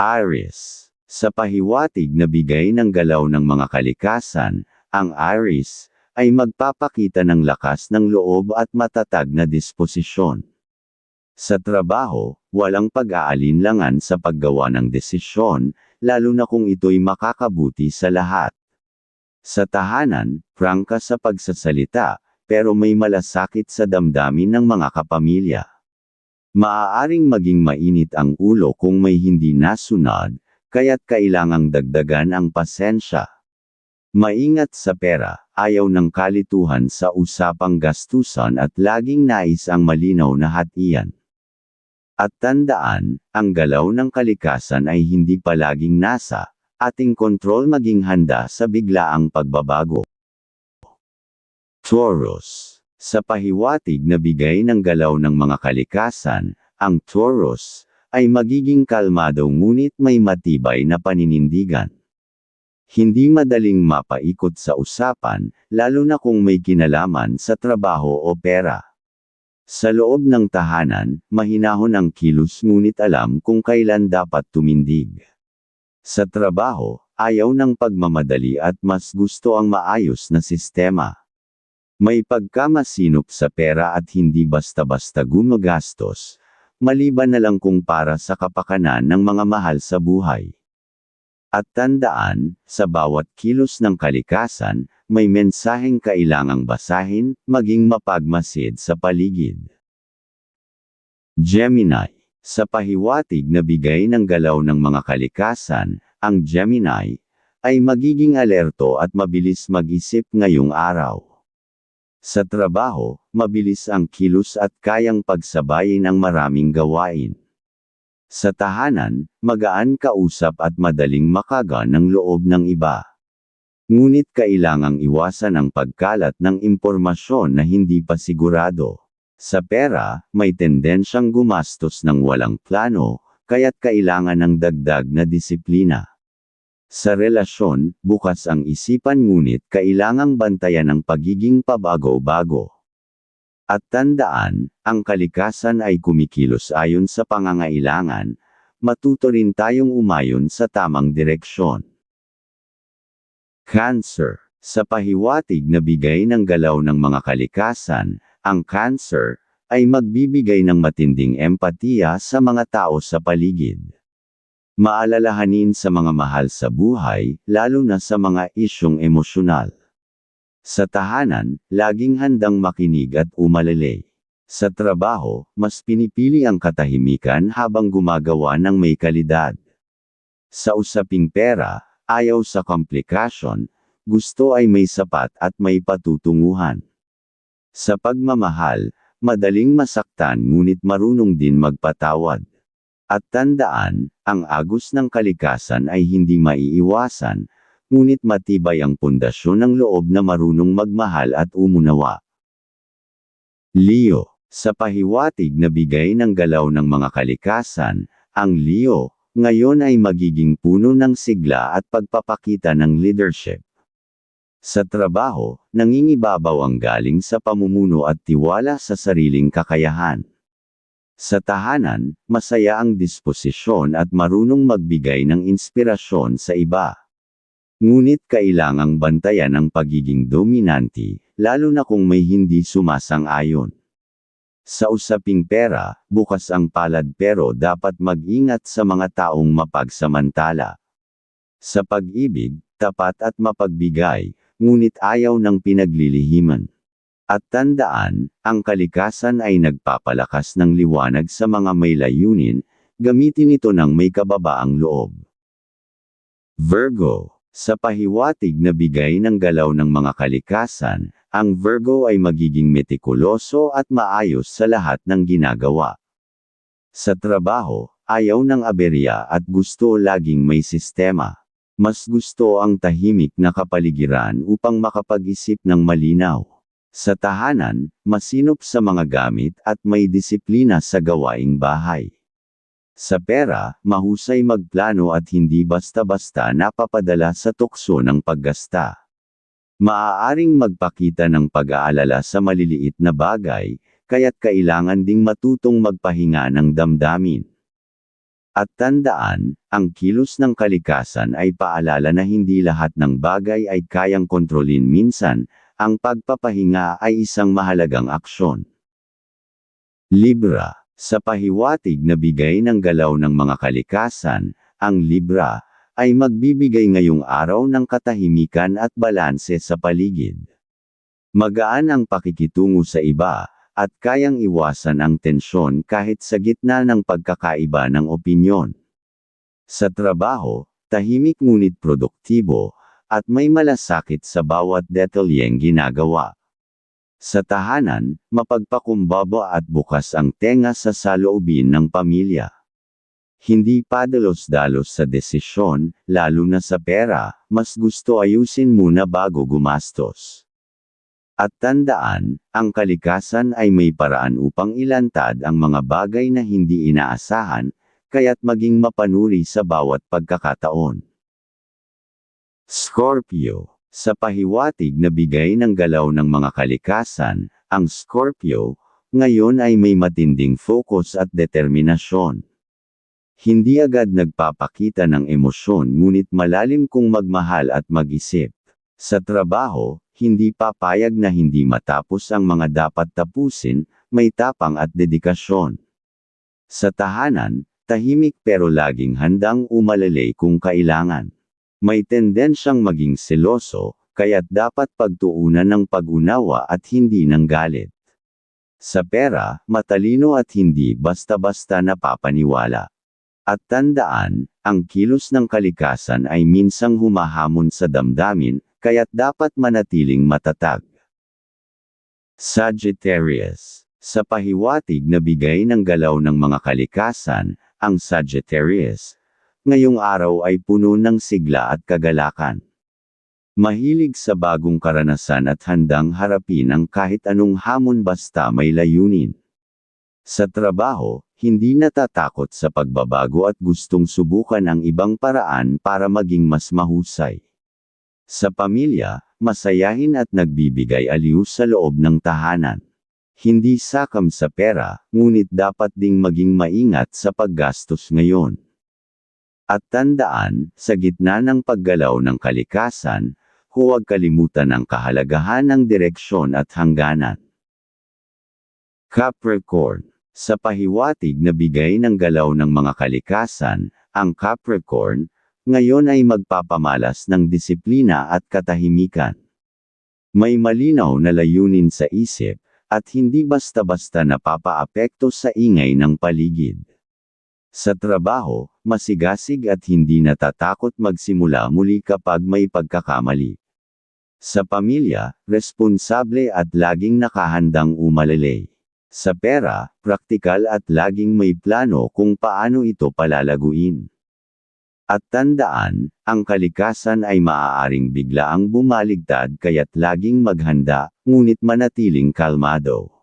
Aries. Sa pahiwatig na bigay ng galaw ng mga kalikasan, ang Aries ay magpapakita ng lakas ng loob at matatag na disposisyon. Sa trabaho, walang pag-aalinlangan sa paggawa ng desisyon, lalo na kung ito'y makakabuti sa lahat. Sa tahanan, prangka sa pagsasalita, pero may malasakit sa damdamin ng mga kapamilya. Maaaring maging mainit ang ulo kung may hindi nasunod, kaya't kailangang dagdagan ang pasensya. Maingat sa pera, ayaw ng kalituhan sa usapang gastusan at laging nais ang malinaw na hatian. At tandaan, ang galaw ng kalikasan ay hindi palaging nasa ating kontrol maging handa sa biglaang pagbabago. Taurus Sa pahiwatig na bigay ng galaw ng mga kalikasan, ang Taurus ay magiging kalmado ngunit may matibay na paninindigan. Hindi madaling mapaikot sa usapan, lalo na kung may kinalaman sa trabaho o pera. Sa loob ng tahanan, mahinahon ang kilos ngunit alam kung kailan dapat tumindig. Sa trabaho, ayaw ng pagmamadali at mas gusto ang maayos na sistema. May pagkamasinop sa pera at hindi basta-basta gumagastos, maliban na lang kung para sa kapakanan ng mga mahal sa buhay. At tandaan, sa bawat kilos ng kalikasan, may mensaheng kailangang basahin, maging mapagmasid sa paligid. Gemini Sa pahiwatig na bigay ng galaw ng mga kalikasan, ang Gemini, ay magiging alerto at mabilis mag-isip ngayong araw. Sa trabaho, mabilis ang kilos at kayang pagsabayin ang maraming gawain. Sa tahanan, magaan kausap at madaling makaga ng loob ng iba. Ngunit kailangang iwasan ang pagkalat ng impormasyon na hindi pa sigurado. Sa pera, may tendensyang gumastos ng walang plano, kaya't kailangan ng dagdag na disiplina. Sa relasyon, bukas ang isipan ngunit kailangang bantayan ang pagiging pabago-bago. At tandaan, ang kalikasan ay kumikilos ayon sa pangangailangan, matuto rin tayong umayon sa tamang direksyon. Cancer Sa pahiwatig na bigay ng galaw ng mga kalikasan, ang cancer ay magbibigay ng matinding empatiya sa mga tao sa paligid maalalahanin sa mga mahal sa buhay, lalo na sa mga isyong emosyonal. Sa tahanan, laging handang makinig at umalelay. Sa trabaho, mas pinipili ang katahimikan habang gumagawa ng may kalidad. Sa usaping pera, ayaw sa komplikasyon, gusto ay may sapat at may patutunguhan. Sa pagmamahal, madaling masaktan ngunit marunong din magpatawad. At tandaan, ang agos ng kalikasan ay hindi maiiwasan, ngunit matibay ang pundasyon ng loob na marunong magmahal at umunawa. Leo, sa pahiwatig na bigay ng galaw ng mga kalikasan, ang Leo, ngayon ay magiging puno ng sigla at pagpapakita ng leadership. Sa trabaho, nangingibabaw ang galing sa pamumuno at tiwala sa sariling kakayahan. Sa tahanan, masaya ang disposisyon at marunong magbigay ng inspirasyon sa iba. Ngunit kailangang bantayan ang pagiging dominanti, lalo na kung may hindi sumasang-ayon. Sa usaping pera, bukas ang palad pero dapat mag-ingat sa mga taong mapagsamantala. Sa pag-ibig, tapat at mapagbigay, ngunit ayaw ng pinaglilihiman. At tandaan, ang kalikasan ay nagpapalakas ng liwanag sa mga may layunin, gamitin ito ng may kababaang loob. Virgo Sa pahiwatig na bigay ng galaw ng mga kalikasan, ang Virgo ay magiging metikuloso at maayos sa lahat ng ginagawa. Sa trabaho, ayaw ng aberya at gusto laging may sistema. Mas gusto ang tahimik na kapaligiran upang makapag-isip ng malinaw. Sa tahanan, masinop sa mga gamit at may disiplina sa gawaing bahay. Sa pera, mahusay magplano at hindi basta-basta napapadala sa tukso ng paggasta. Maaaring magpakita ng pag-aalala sa maliliit na bagay, kaya't kailangan ding matutong magpahinga ng damdamin. At tandaan, ang kilos ng kalikasan ay paalala na hindi lahat ng bagay ay kayang kontrolin minsan, ang pagpapahinga ay isang mahalagang aksyon. Libra, sa pahiwatig na bigay ng galaw ng mga kalikasan, ang Libra, ay magbibigay ngayong araw ng katahimikan at balanse sa paligid. Magaan ang pakikitungo sa iba, at kayang iwasan ang tensyon kahit sa gitna ng pagkakaiba ng opinyon. Sa trabaho, tahimik ngunit produktibo, at may malasakit sa bawat detalyeng ginagawa. Sa tahanan, mapagpakumbaba at bukas ang tenga sa saloobin ng pamilya. Hindi padalos-dalos sa desisyon, lalo na sa pera, mas gusto ayusin muna bago gumastos. At tandaan, ang kalikasan ay may paraan upang ilantad ang mga bagay na hindi inaasahan, kaya't maging mapanuri sa bawat pagkakataon. Scorpio, sa pahiwatig na bigay ng galaw ng mga kalikasan, ang Scorpio, ngayon ay may matinding focus at determinasyon. Hindi agad nagpapakita ng emosyon ngunit malalim kung magmahal at mag-isip. Sa trabaho, hindi papayag na hindi matapos ang mga dapat tapusin, may tapang at dedikasyon. Sa tahanan, tahimik pero laging handang umalalay kung kailangan. May tendensyang maging seloso, kaya't dapat pagtuunan ng pag-unawa at hindi ng galit. Sa pera, matalino at hindi basta-basta napapaniwala. At tandaan, ang kilos ng kalikasan ay minsang humahamon sa damdamin, kaya't dapat manatiling matatag. Sagittarius Sa pahiwatig na bigay ng galaw ng mga kalikasan, ang Sagittarius, ngayong araw ay puno ng sigla at kagalakan. Mahilig sa bagong karanasan at handang harapin ang kahit anong hamon basta may layunin. Sa trabaho, hindi natatakot sa pagbabago at gustong subukan ang ibang paraan para maging mas mahusay. Sa pamilya, masayahin at nagbibigay aliw sa loob ng tahanan. Hindi sakam sa pera, ngunit dapat ding maging maingat sa paggastos ngayon. At tandaan, sa gitna ng paggalaw ng kalikasan, huwag kalimutan ang kahalagahan ng direksyon at hangganan. Capricorn Sa pahiwatig na bigay ng galaw ng mga kalikasan, ang Capricorn, ngayon ay magpapamalas ng disiplina at katahimikan. May malinaw na layunin sa isip, at hindi basta-basta napapaapekto sa ingay ng paligid. Sa trabaho, masigasig at hindi natatakot magsimula muli kapag may pagkakamali. Sa pamilya, responsable at laging nakahandang umalalay. Sa pera, praktikal at laging may plano kung paano ito palalaguin. At tandaan, ang kalikasan ay maaaring biglaang bumaligtad kaya't laging maghanda, ngunit manatiling kalmado.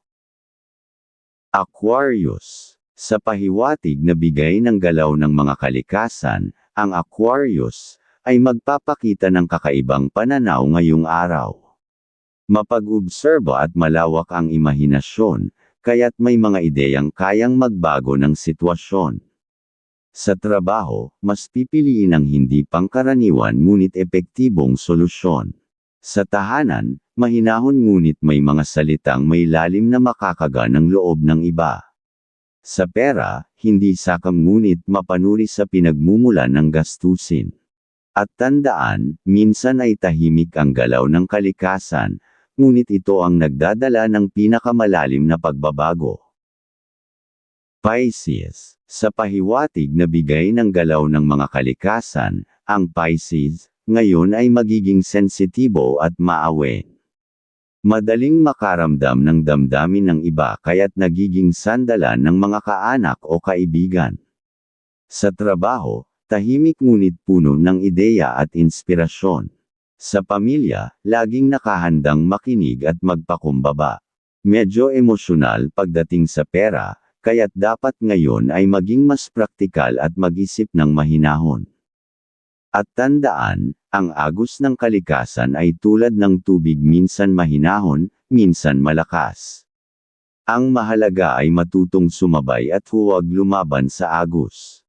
Aquarius Sa pahiwatig na bigay ng galaw ng mga kalikasan, ang Aquarius, ay magpapakita ng kakaibang pananaw ngayong araw. Mapag-obserbo at malawak ang imahinasyon, kaya't may mga ideyang kayang magbago ng sitwasyon. Sa trabaho, mas pipiliin ang hindi pangkaraniwan ngunit epektibong solusyon. Sa tahanan, mahinahon ngunit may mga salitang may lalim na makakaga ng loob ng iba. Sa pera, hindi sakam ngunit mapanuri sa pinagmumula ng gastusin. At tandaan, minsan ay tahimik ang galaw ng kalikasan, ngunit ito ang nagdadala ng pinakamalalim na pagbabago. Pisces Sa pahiwatig na bigay ng galaw ng mga kalikasan, ang Pisces, ngayon ay magiging sensitibo at maawen. Madaling makaramdam ng damdamin ng iba kaya't nagiging sandalan ng mga kaanak o kaibigan. Sa trabaho, tahimik ngunit puno ng ideya at inspirasyon. Sa pamilya, laging nakahandang makinig at magpakumbaba. Medyo emosyonal pagdating sa pera, kaya't dapat ngayon ay maging mas praktikal at mag-isip ng mahinahon. At tandaan, ang agos ng kalikasan ay tulad ng tubig minsan mahinahon, minsan malakas. Ang mahalaga ay matutong sumabay at huwag lumaban sa agos.